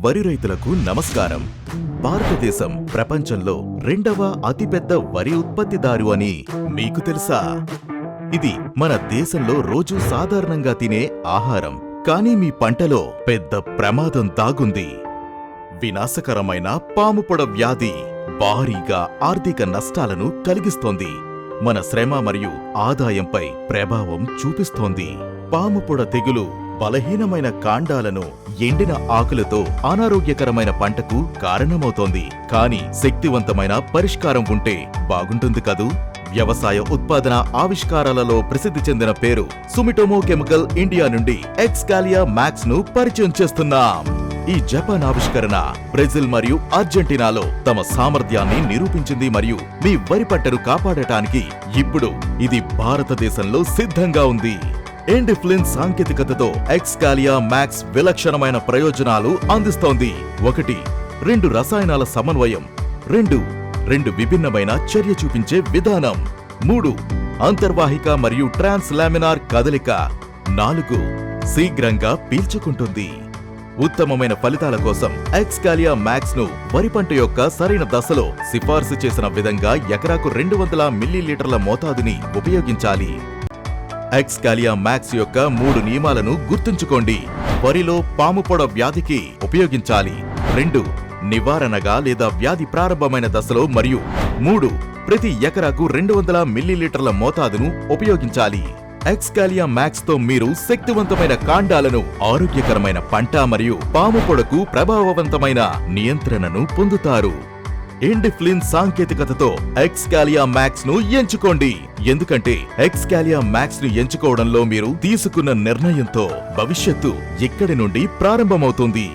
వరి రైతులకు నమస్కారం. భారతదేశం ప్రపంచంలో రెండవ అతిపెద్ద వరి ఉత్పత్తిదారు అని మీకు తెలుసా? ఇది మన దేశంలో రోజు సాధారణంగా తినే ఆహారం. కానీ మీ పంటలో పెద్ద ప్రమాదం దాగుంది. వినాశకరమైన పాముపొడ వ్యాధి భారీగా ఆర్థిక నష్టాలను కలిగిస్తోంది. మన శ్రమ మరియు ఆదాయంపై ప్రభావం చూపిస్తోంది. పాముపొడ తెగులు బలహీనమైన కాండాలను ఎండిన ఆకులతో అనారోగ్యకరమైన పంటకు కారణమవుతోంది. కానీ శక్తివంతమైన పరిష్కారం ఉంటే బాగుంటుంది కదూ? వ్యవసాయ ఉత్పాదన ఆవిష్కారాలలో ప్రసిద్ధి చెందిన పేరు సుమిటోమో కెమికల్ ఇండియా నుండి ఎక్స్కాలియా మ్యాక్స్ను పరిచయం చేస్తున్నాం. ఈ జపాన్ ఆవిష్కరణ బ్రెజిల్ మరియు అర్జెంటీనాలో తమ సామర్థ్యాన్ని నిరూపించింది మరియు మీ వరి పంటను కాపాడటానికి ఇప్పుడు ఇది భారతదేశంలో సిద్ధంగా ఉంది. ఎండిఫ్లిన్ సాంకేతికతతో ఎక్స్కాలియా మ్యాక్స్ విలక్షణమైన ప్రయోజనాలు అందిస్తోంది. ఒకటి రెండు రసాయనాల సమన్వయం. రెండు రెండు విభిన్నమైన చర్య చూపించే విధానం. మూడు అంతర్వాహిక మరియు ట్రాన్స్ లామినార్ కదలిక. నాలుగు శీఘ్రంగా పీల్చుకుంటుంది. ఉత్తమమైన ఫలితాల కోసం ఎక్స్కాలియా మ్యాక్స్ను వరి పంట యొక్క సరైన దశలో సిఫార్సు చేసిన విధంగా ఎకరాకు రెండు వందల మిల్లీలీటర్ల మోతాదుని ఉపయోగించాలి. ఎక్స్కాలియా మ్యాక్స్ యొక్క మూడు నియమాలను గుర్తుంచుకోండి. వరిలో పాము పొడ వ్యాధికి ఉపయోగించాలి. రెండు నివారణగా లేదా వ్యాధి ప్రారంభమైన దశలో మరియు మూడు ప్రతి ఎకరాకు రెండు వందల మిల్లీలీటర్ల మోతాదును ఉపయోగించాలి. ఎక్స్కాలియా మ్యాక్స్తో మీరు శక్తివంతమైన కాండాలను ఆరోగ్యకరమైన పంట మరియు పాము పొడకు ప్రభావవంతమైన నియంత్రణను పొందుతారు. ఇండిఫ్లిన్ సాంకేతికతతో ఎక్స్కాలియా మ్యాక్స్ను ఎంచుకోండి. ఎందుకంటే ఎక్స్కాలియా మ్యాక్స్ను ఎంచుకోవడంలో మీరు తీసుకున్న నిర్ణయంతో భవిష్యత్తు ఇక్కడి నుండి ప్రారంభమవుతుంది.